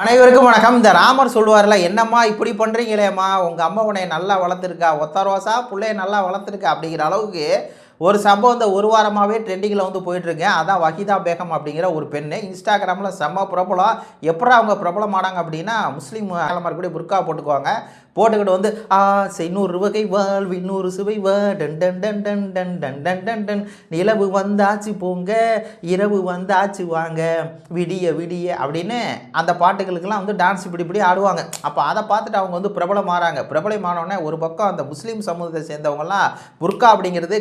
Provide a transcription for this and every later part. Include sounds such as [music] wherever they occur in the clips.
அனைவருக்கும் வணக்கம். இந்த ராமர் சொல்லுவார்ல என்னம்மா இப்படி பண்ணுறீங்களேம்மா உங்கள் அம்மா உன்னை நல்லா வளர்த்துருக்கா. ஒத்த ரோசா பிள்ளைய நல்லா வளர்த்துருக்கா. அப்படிங்கிற அளவுக்கு ஒரு சம்பவம் இந்த ஒரு வாரமாகவே ட்ரெண்டிங்கில் வந்து போயிட்டுருக்கேன் அதான் வஹிதா பேகம் அப்படிங்கிற ஒரு பெண்ணு. இன்ஸ்டாகிராமில் செம்ம பிரபலம். எப்படா அவங்க பிரபலம் ஆனாங்க அப்படின்னா முஸ்லீம் ஆலமாக கூட புர்கா போட்டுக்குவாங்க. போட்டுக்கிட்டு வந்து ஆ நூறு வகை வாழ்வு இன்னொரு சுவை வா டன் டன் டன் டன் டன் டன் டன் டன் டன். நிலவு வந்தாச்சு போங்க இரவு வந்தாச்சு வாங்க. விடிய விடிய அப்படின்னு அந்த பாட்டுகளுக்கெல்லாம் வந்து டான்ஸ் இப்படி இப்படி ஆடுவாங்க. அப்போ அதை பார்த்துட்டு அவங்க வந்து பிரபலமாறாங்க. பிரபலமானோடனே ஒரு பக்கம் அந்த முஸ்லீம் சமூகத்தை சேர்ந்தவங்கலாம் புர்கா அப்படிங்கிறது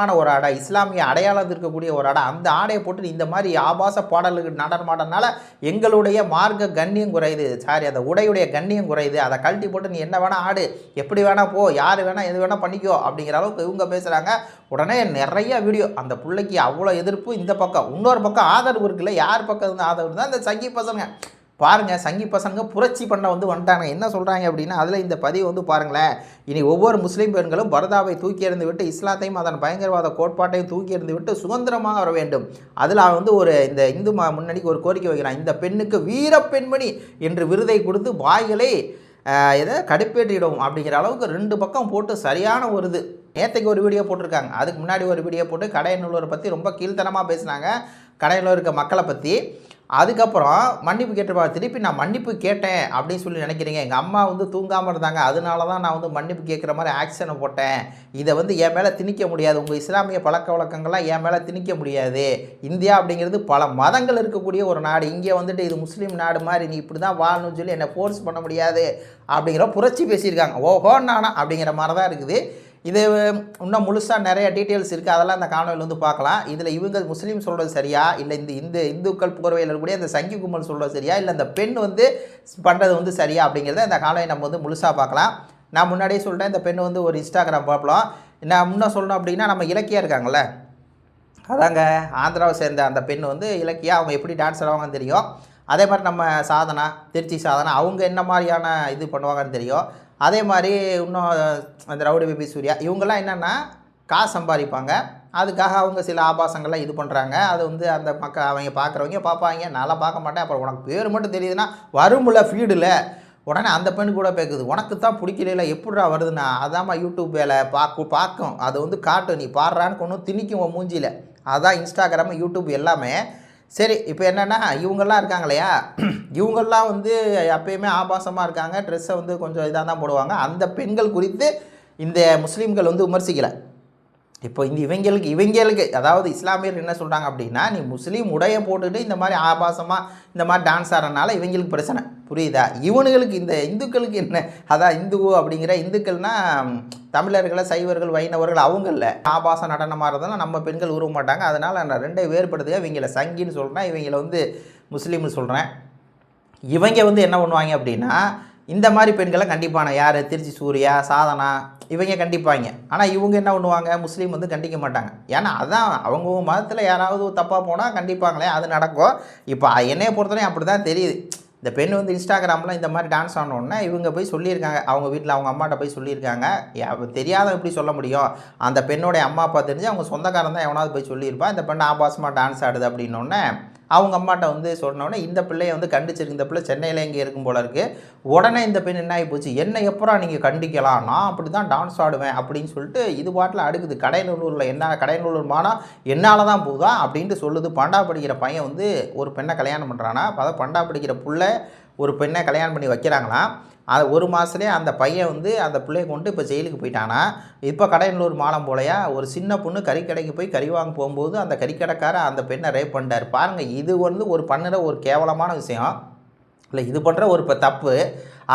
கண்ணியமான ஒரு ஆடை இஸ்லாமிய அடையாளம் இருக்கக்கூடிய ஒரு ஆடை. அந்த ஆடையை போட்டு இந்த மாதிரி ஆபாச பாடல்கள் நடனமாடனால எங்களுடைய மார்க்க கண்ணியம் குறையுது. சாரி அந்த உடையுடைய கண்ணியம் குறையுது. அதை கழட்டி போட்டு நீ என்ன வேணால் ஆடு எப்படி வேணால் போ யார் வேணால் எது வேணால் பண்ணிக்கோ அப்படிங்கிற அளவுக்கு இவங்க பேசுகிறாங்க உடனே நிறைய வீடியோ அந்த பிள்ளைக்கு அவ்வளோ எதிர்ப்பு இந்த பக்கம். இன்னொரு பக்கம் ஆதரவு இருக்குல்ல யார் பக்கம் இருந்து ஆதரவு இருந்தால் இந்த சங்கி பசங்க. பாருங்கள் சங்கி பசங்க புரட்சி பண்ண வந்து வந்துட்டாங்க. என்ன சொல்கிறாங்க அப்படின்னா அதில் இந்த பதிவு வந்து பாருங்களேன். இனி ஒவ்வொரு முஸ்லீம் பெண்களும் பரதாவை தூக்கி எறிந்து விட்டு இஸ்லாத்தையும் அதன் பயங்கரவாத கோட்பாட்டையும் தூக்கி எறிந்து விட்டு சுதந்திரமாக வர வேண்டும். அதில் அவன் வந்து ஒரு இந்த இந்து முன்னணிக்கு ஒரு கோரிக்கை வைக்கிறான். இந்த பெண்ணுக்கு வீர பெண்மணி என்று விருதை கொடுத்து வாய்களை இதை எதை? கடுப்பேற்றிடும் அப்படிங்கிற அளவுக்கு ரெண்டு பக்கம் போட்டு சரியான ஒரு இது. நேற்றுக்கு ஒரு வீடியோ போட்டிருக்காங்க. அதுக்கு முன்னாடி ஒரு வீடியோ போட்டு கடையநல்லூரை பற்றி ரொம்ப கீழ்த்தனமாக பேசினாங்க. கடையில் இருக்க மக்களை பற்றி அதுக்கப்புறம் மன்னிப்பு கேட்டுப்பா திருப்பி நான் மன்னிப்பு கேட்டேன் அப்படின்னு சொல்லி நினைக்கிறீங்க. எங்கள் அம்மா வந்து தூங்காமல் இருந்தாங்க. அதனால தான் நான் வந்து மன்னிப்பு கேட்குற மாதிரி ஆக்ஷனை போட்டேன். இதை வந்து என் மேலே திணிக்க முடியாது. உங்கள் இஸ்லாமிய பழக்க வழக்கங்கள்லாம் என் மேலே திணிக்க முடியாது. இந்தியா அப்படிங்கிறது பல மதங்கள் இருக்கக்கூடிய ஒரு நாடு. இங்கே வந்துட்டு இது முஸ்லீம் நாடு மாதிரி நீ இப்படி தான் வாழணும்னு சொல்லி என்னை ஃபோர்ஸ் பண்ண முடியாது அப்படிங்கிற புரட்சி பேசியிருக்காங்க. ஓஹோ நானா அப்படிங்கிற மாதிரி தான் இருக்குது. இது இன்னும் முழுசாக நிறைய டீட்டெயில்ஸ் இருக்குது அதெல்லாம் இந்த காணொலியில் வந்து பார்க்கலாம். இதில் இவங்க முஸ்லீம் சொல்கிறது சரியா? இல்லை இந்த இந்த இந்துக்கள் புகழ்வையில் இருக்கக்கூடிய இந்த சங்கி கும்பல் சொல்கிறது சரியா? இல்லை இந்த பெண் வந்து பண்ணுறது வந்து சரியா? அப்படிங்கிறத இந்த காணொலி நம்ம வந்து முழுசாக பார்க்கலாம். நான் முன்னாடியே சொல்லிட்டேன் இந்த பெண் வந்து ஒரு இன்ஸ்டாகிராம் பார்க்கலாம் நான் முன்னே சொல்லணும் அப்படின்னா நம்ம இலக்கியா இருக்காங்கல்ல. அதாங்க ஆந்திராவை சேர்ந்த அந்த பெண் வந்து இலக்கியா அவங்க எப்படி டான்ஸ் ஆடுவாங்கன்னு தெரியும். அதே மாதிரி நம்ம சாதனா திருச்சி சாதனா அவங்க என்ன மாதிரியான இது பண்ணுவாங்கன்னு தெரியும். அதே மாதிரி இன்னும் அந்த ரவுடி பேபி சூர்யா இவங்கெல்லாம் என்னென்னா காசு சம்பாதிப்பாங்க. அதுக்காக அவங்க சில ஆபாசங்கள்லாம் இது பண்ணுறாங்க அது வந்து அந்த மக்கள் அவங்க பார்க்குறவங்க பார்ப்பாங்க நல்லா பார்க்க மாட்டேன். அப்புறம் உனக்கு பேர் மட்டும் தெரியுதுன்னா வரும்ல ஃபீடில் உடனே அந்த பெண் கூட பேக்குது உனக்கு தான் பிடிக்கல எப்படிடா வருதுன்னா? அதாம்மா யூடியூப் வேலை பார்க்கும் பார்க்கும் அதை வந்து காட்டும் நீ பாடுறான்னு கொண்டு திணிக்கும் உன் மூஞ்சியில். அதான் இன்ஸ்டாகிராம் யூடியூப் எல்லாமே. சரி இப்போ என்னென்னா இவங்கெல்லாம் இருக்காங்க இல்லையா [clears throat] இவங்கெல்லாம் வந்து எப்பயுமே ஆபாசமாக இருக்காங்க. ட்ரெஸ்ஸை வந்து கொஞ்சம் இதாக தான் போடுவாங்க. அந்த பெண்கள் குறித்து இந்த முஸ்லீம்கள் வந்து விமர்சிக்கலை. இப்போ இந்த இவங்களுக்கு இவங்களுக்கு அதாவது இஸ்லாமியர் என்ன சொல்கிறாங்க அப்படின்னா நீ முஸ்லீம் உடைய போட்டுட்டு இந்த மாதிரி ஆபாசமாக இந்த மாதிரி டான்ஸ் ஆடுறதுனால இவங்களுக்கு பிரச்சனை. புரியுதா? இவனுங்களுக்கு இந்த இந்துக்களுக்கு என்ன? அதான் இந்து அப்படிங்கிற இந்துக்கள்னால் தமிழர்களை சைவர்கள் வைணவர்கள் அவங்கள ஆபாச நடனமாக இருந்தாலும் நம்ம பெண்கள் உருவ மாட்டாங்க. அதனால் நான் ரெண்டே வேறுபடுத்துக இவங்கள சங்கின்னு சொல்கிறேன் இவங்கள வந்து முஸ்லீம்னு சொல்கிறேன் இவங்க வந்து என்ன பண்ணுவாங்க அப்படின்னா இந்த மாதிரி பெண்களை கண்டிப்பான யார்? திருச்சி சூர்யா சாதனா இவங்க கண்டிப்பாங்க. ஆனால் இவங்க என்ன பண்ணுவாங்க? முஸ்லீம் வந்து கண்டிக்க மாட்டாங்க. ஏன்னா அதான் அவங்க மதத்தில் யாராவது தப்பாக போனால் கண்டிப்பாங்களே அது நடக்கும். இப்போ என்னைய பொறுத்தவரையும் அப்படி தான் தெரியுது. இந்த பெண் வந்து இன்ஸ்டாகிராமில் இந்த மாதிரி டான்ஸ் ஆனோடனே இவங்க போய் சொல்லியிருக்காங்க. அவங்க வீட்டில் அவங்க அம்மாட்ட போய் சொல்லியிருக்காங்க. யா- தெரியாத எப்படி சொல்ல முடியும். அந்த பெண்ணோடைய அம்மா அப்பா தெரிஞ்சு அவங்க சொந்தக்காரன் தான் எவனாவது போய் சொல்லியிருப்பா. இந்த பெண் ஆபாசமாக டான்ஸ் ஆடுது அப்படின்னோடனே அவங்க அம்மாட்ட வந்து சொன்னோடனே இந்த பிள்ளையை வந்து கண்டிச்சிருக்கு இந்த பிள்ளை சென்னையில் இங்கே இருக்கும் போல இருக்குது உடனே இந்த பெண் என்ன ஆகி போச்சு? என்ன எப்போ நீங்கள் கண்டிக்கலாம்? நான் அப்படி தான் டான்ஸ் ஆடுவேன் அப்படின்னு சொல்லிட்டு இது பாட்டில் அடுக்குது. கடையநல்லூரில் என்ன கடையநல்லூர் மானா என்னால் தான் போதா அப்படின்ட்டு சொல்லுது. பண்டா படிக்கிற பையன் வந்து ஒரு பெண்ணை கல்யாணம் பண்ணுறானா அதை பண்டா படிக்கிற புள்ள ஒரு பெண்ணை கல்யாணம் பண்ணி வைக்கிறாங்களாம். அது ஒரு மாதத்துலேயே அந்த பையன் வந்து அந்த பிள்ளைய கொண்டு இப்போ ஜெயிலுக்கு போயிட்டானா? இப்போ கடையனூர் மாலம் போலையா? ஒரு சின்ன பொண்ணு கறிக்கடைக்கு போய் கறி வாங்க போகும்போது அந்த கறிக்கடைக்காரன் அந்த பெண்ணை ரேப் பண்ணிட்டார். பாருங்கள் இது வந்து ஒரு பண்ணுற ஒரு கேவலமான விஷயம். இல்லை இது பண்ணுற ஒரு இப்போ தப்பு.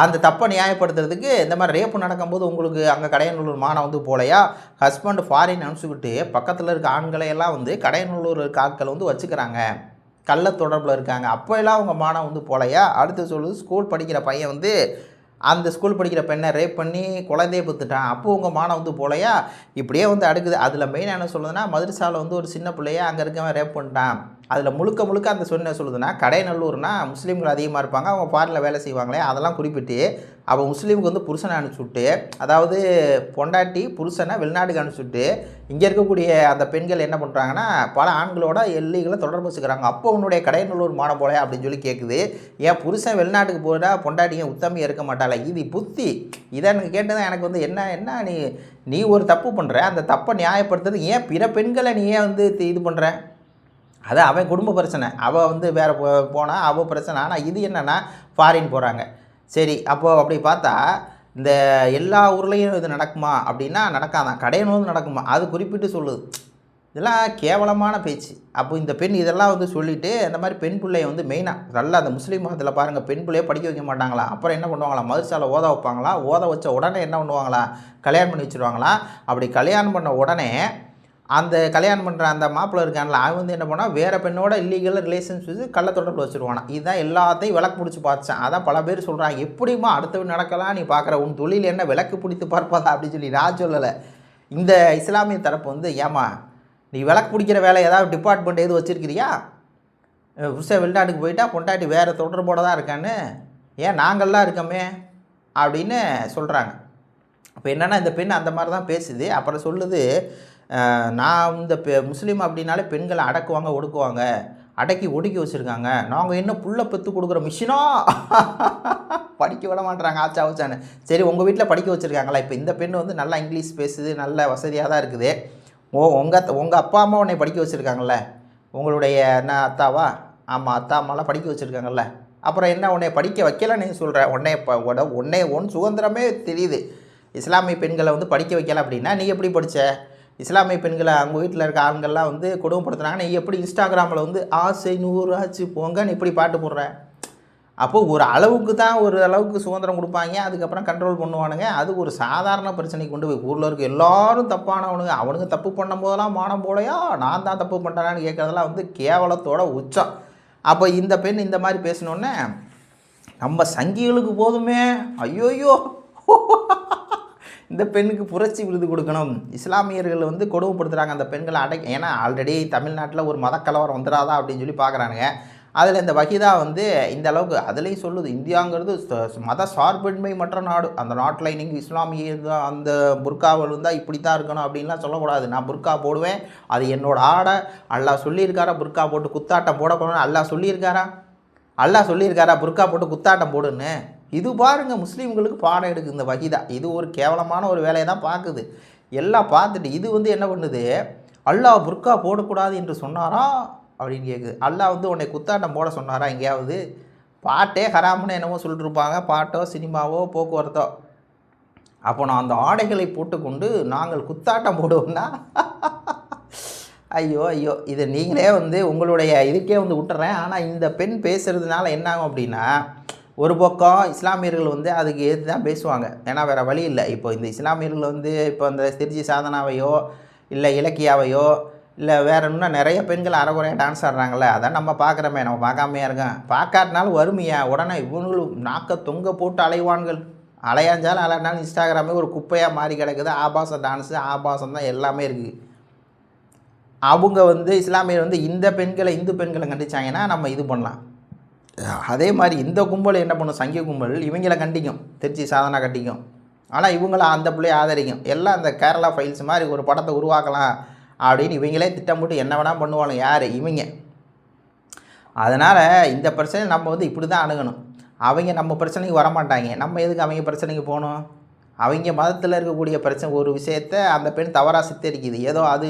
அந்த தப்பை நியாயப்படுத்துறதுக்கு இந்த மாதிரி ரேப்பு நடக்கும்போது உங்களுக்கு அங்கே கடையநல்லூர் மானம் வந்து போலையா? ஹஸ்பண்ட் ஃபாரின் அனுப்பிச்சுக்கிட்டு பக்கத்தில் இருக்க ஆண்களை எல்லாம் வந்து கடையநல்லூர் இருக்க ஆட்கள் வந்து வச்சுக்கிறாங்க. கள்ள தொடர்பில் இருக்காங்க. அப்போ எல்லாம் அவங்க மானம் வந்து போலையா? அடுத்து சொல்லுது ஸ்கூல் படிக்கிற பையன் வந்து அந்த ஸ்கூல் படிக்கிற பெண்ணை ரேப் பண்ணி குழந்தைய பத்துட்டான். அப்போ உங்கள் மானம் வந்து போலையா? இப்படியே வந்து அடுக்குது. அதில் மெயின் என்ன சொல்லுதுன்னா மதுரசாவில் வந்து ஒரு சின்ன பிள்ளைய அங்கே இருக்கவன் ரேப் பண்ணிட்டான். அதில் முழுக்க முழுக்க அந்த சொன்ன சொல்லுதுன்னா கடைநல்லூர்னா முஸ்லீம்கள் அதிகமாக இருப்பாங்க அவங்க ஃபாரினில் வேலை செய்வாங்களே அதெல்லாம் குறிப்பிட்டு அவன் முஸ்லீமுக்கு வந்து புருஷனை அனுப்பிச்சுட்டு அதாவது பொண்டாட்டி புருஷனை வெளிநாட்டுக்கு அனுப்பிச்சுட்டு இங்கே இருக்கக்கூடிய அந்த பெண்கள் என்ன பண்ணுறாங்கன்னா பல ஆண்களோட எல்லைகளை தொடர்பு வச்சுக்கிறாங்க. அப்போ உன்னுடைய கடைநல்லூர் மானம் போல அப்படின்னு சொல்லி கேட்குது ஏன் புருஷன் வெளிநாட்டுக்கு போனால் பொண்டாட்டிங்க உத்தமையாக இருக்க மாட்டாள. இது புத்தி. இதை எனக்கு கேட்டதான் எனக்கு வந்து என்ன என்ன நீ நீ ஒரு தப்பு பண்ணுற அந்த தப்பை நியாயப்படுத்துறது ஏன் பிற பெண்களை நீ ஏன் வந்து இது பண்ணுற அது அவன் குடும்ப பிரச்சனை. அவள் வந்து வேறு போ போனால் அவள் பிரச்சனை. ஆனால் இது என்னென்னா ஃபாரின் போகிறாங்க சரி அப்போது அப்படி பார்த்தா இந்த எல்லா ஊர்லேயும் இது நடக்குமா? அப்படின்னா நடக்காதான் கடையணும் நடக்குமா? அது குறிப்பிட்டு சொல்லுது. இதெல்லாம் கேவலமான பேச்சு. அப்போ இந்த பெண் இதெல்லாம் வந்து சொல்லிவிட்டு அந்த மாதிரி பெண் பிள்ளைய வந்து மெயினாக நல்லா அந்த முஸ்லீம் மதத்தில் பாருங்கள் பெண் பிள்ளையே படிக்க வைக்க மாட்டாங்களா? அப்புறம் என்ன பண்ணுவாங்களா? மதுசால ஓத வைப்பாங்களா? ஓத வச்ச உடனே என்ன பண்ணுவாங்களா? கல்யாணம் பண்ணி வச்சுருவாங்களா? அப்படி கல்யாணம் பண்ண உடனே அந்த கல்யாணம் பண்ணுற அந்த மாப்பிள்ளை இருக்கான்ல அவன் வந்து என்ன பண்ணால் வேறு பெண்ணோட இல்லீகல் ரிலேஷன்ஸ் வச்சு கள்ள தொடர்பு வச்சுருவானா? இதுதான் எல்லாத்தையும் விளக்கு பிடிச்சி பார்த்தேன். அதான் பல பேர் சொல்கிறாங்க எப்படிமா அடுத்தவன் நடக்கலாம் நீ பார்க்குற உன் தொழில் என்ன? விளக்கு பிடித்து பார்ப்பதா? அப்படின்னு சொல்லி நான் சொல்லலை. இந்த இஸ்லாமிய தரப்பு வந்து ஏமா நீ விளக்கு பிடிக்கிற வேலை ஏதாவது டிபார்ட்மெண்ட் எதுவும் வச்சுருக்கிறியா? புதுசாக வெளிநாட்டுக்கு போயிட்டா பொண்டாட்டி வேறு தொடர்போட தான் இருக்கான்னு? ஏன் நாங்கள்லாம் இருக்கோமே? அப்படின்னு சொல்கிறாங்க அப்போ என்னென்னா இந்த பெண் அந்த மாதிரி தான் பேசுது. அப்புறம் சொல்லுது நான் இந்த பெ முஸ்லீம் அப்படின்னாலே பெண்களை அடக்குவாங்க ஒடுக்குவாங்க. அடக்கி ஒடுக்கி வச்சுருக்காங்க. நாங்கள் என்ன புள்ள பெற்று கொடுக்குற மிஷினோ? [laughs] படிக்க விட மாட்டுறாங்க ஆச்சா ஆச்சான்னு. சரி உங்கள் வீட்டில் படிக்க வச்சுருக்காங்களா? இப்போ இந்த பெண் வந்து நல்லா இங்கிலீஷ் பேசுது நல்ல வசதியாக தான் இருக்குது. ஓ உங்கள் உங்கள் அப்பா அம்மா உன்னை படிக்க வச்சுருக்காங்கல்ல? உங்களுடைய என்ன அத்தாவா? ஆமாம் அத்தா அம்மாலாம் படிக்க வச்சுருக்காங்கல்ல? அப்புறம் என்ன உன்னை படிக்க வைக்கலன்னு நீ சொல்கிற உன்னை இப்போ உட உன்னை ஒன் சுதந்திரமே தெரியுது. இஸ்லாமிய பெண்களை வந்து படிக்க வைக்கல அப்படின்னா நீ எப்படி படித்த இஸ்லாமிய பெண்களை அவங்க வீட்டில் இருக்க ஆண்கள்லாம் வந்து கொடுமைப்படுத்துனாங்க நீ எப்படி இன்ஸ்டாகிராமில் வந்து ஆசை நூறு ஆச்சு போங்கன்னு இப்படி பாட்டு போடுற? அப்போது ஒரு அளவுக்கு தான் ஒரு அளவுக்கு சுதந்திரம் கொடுப்பாங்க. அதுக்கப்புறம் கண்ட்ரோல் பண்ணுவானுங்க. அது ஒரு சாதாரண பிரச்சனைக்கு கொண்டு போய் ஊரில் இருக்க எல்லாரும் தப்பானவனுங்க. அவனுங்க தப்பு பண்ணும் போதெல்லாம் மானம் போலையா? நான் தான் தப்பு பண்ணுறேன்னு கேட்குறதெல்லாம் வந்து கேவலத்தோட உச்சம். அப்போ இந்த பெண் இந்த மாதிரி பேசினோன்னே நம்ம சங்கிகளுக்கு போதுமே. ஐயோயோ! இந்த பெண்ணுக்கு புரட்சி விருது கொடுக்கணும். இஸ்லாமியர்கள் வந்து கொடுமைப்படுத்துகிறாங்க அந்த பெண்களை அடை ஏன்னா ஆல்ரெடி தமிழ்நாட்டில் ஒரு மதக்கலவரம் வந்துடாதா அப்படின்னு சொல்லி பார்க்குறானுங்க அதில் இந்த வகிதா வந்து இந்த அளவுக்கு அதுலேயும் சொல்லுது இந்தியாங்கிறது மத சார்பின்மை மற்ற நாடு. அந்த நாட்டில் நீங்கள் இஸ்லாமிய தான் அந்த புர்காவில் இருந்தால் இப்படி தான் இருக்கணும் அப்படின்லாம் சொல்லக்கூடாது. நான் புர்கா போடுவேன் அது என்னோட ஆடை. அல்லாஹ் சொல்லியிருக்காரா புர்கா போட்டு குத்தாட்டம் போடக்கூடாதுன்னு அல்லாஹ் சொல்லியிருக்காரா? அல்லாஹ் சொல்லியிருக்காரா புர்கா போட்டு குத்தாட்டம் போடுன்னு? இது பாருங்கள் முஸ்லீம்களுக்கு பாடம் எடுக்குது இந்த வகிதா. இது ஒரு கேவலமான ஒரு வேலையை தான் பார்க்குது. எல்லாம் பார்த்துட்டு இது வந்து என்ன பண்ணுது? அல்லாஹ் புர்கா போடக்கூடாது என்று சொன்னாரா அப்படின்னு கேட்குது அல்லாஹ் வந்து உன்னை குத்தாட்டம் போட சொன்னாரா எங்கேயாவது? பாட்டே ஹராம்னு என்னமோ சொல்லிட்டு இருப்பாங்க பாட்டோ சினிமாவோ போக்குவரத்தோ. அப்போ நான் அந்த ஆடைகளை போட்டுக்கொண்டு நாங்கள் குத்தாட்டம் போடுவோம்னா? ஐயோ ஐயோ இதை நீங்களே வந்து உங்களுடைய இதுக்கே வந்து விட்டுறேன். ஆனால் இந்த பெண் பேசுகிறதுனால என்னாகும் அப்படின்னா ஒரு பக்கம் இஸ்லாமியர்கள் வந்து அதுக்கு எதிர்த்து தான் பேசுவாங்க. ஏன்னா வேறு வழி இல்லை. இப்போ இந்த இஸ்லாமியர்கள் வந்து இப்போ இந்த திருச்சி சாதனாவையோ இல்லை இலக்கியாவையோ இல்லை வேறு இன்னும் நிறைய பெண்கள் அறகுறையாக டான்ஸ் ஆடுறாங்களே அதான் நம்ம பார்க்குறோமே. நம்ம பார்க்காமையா இருக்கோம். பார்க்காட்டினாலும் வறுமையா உடனே இவங்களும் நாக்க தொங்க போட்டு அலைவான்கள். அலையாஞ்சாலும் அலையாண்டாலும் இன்ஸ்டாகிராமே ஒரு குப்பையாக மாறி கிடக்குது. ஆபாச டான்ஸு ஆபாசம் தான் எல்லாமே இருக்குது அவங்க வந்து இஸ்லாமியர் வந்து இந்த பெண்களை இந்து பெண்களை கண்டிச்சாங்கன்னா நம்ம இது பண்ணலாம். அதே மாதிரி இந்த கும்பல் என்ன பண்ணும்? சங்கிய கும்பல். இவங்களை கண்டிக்கும். திருச்சி சாதனா கண்டிக்கும். ஆனால் இவங்கள அந்த பிள்ளையை ஆதரிக்கும். எல்லாம் அந்த கேரளா ஃபைல்ஸ் மாதிரி ஒரு படத்தை உருவாக்கலாம் அப்படின்னு இவங்களே திட்டம் போட்டு என்ன வேணால் பண்ணுவாங்க யார்? இவங்க. அதனால் இந்த பிரச்சனை நம்ம வந்து இப்படி தான் அணுகணும். அவங்க நம்ம பிரச்சனைக்கு வரமாட்டாங்க. நம்ம எதுக்கு அவங்க பிரச்சனைக்கு போகணும்? அவங்க மதத்தில் இருக்கக்கூடிய பிரச்சனை ஒரு விஷயத்த அந்த பெண் தவறாக சித்தரிக்குது. ஏதோ அது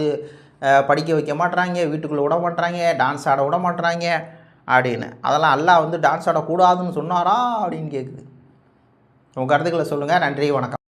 படிக்க வைக்க மாட்டுறாங்க வீட்டுக்குள்ளே விட மாட்டுறாங்க டான்ஸ் ஆட விட மாட்டுறாங்க அப்படின்னு. அதெல்லாம் அல்லாஹ் வந்து டான்ஸ் ஆடக்கூடாதுன்னு சொன்னாரா அப்படின்னு கேட்குது உங்கள் கருத்துக்களை சொல்லுங்கள் நன்றி வணக்கம்.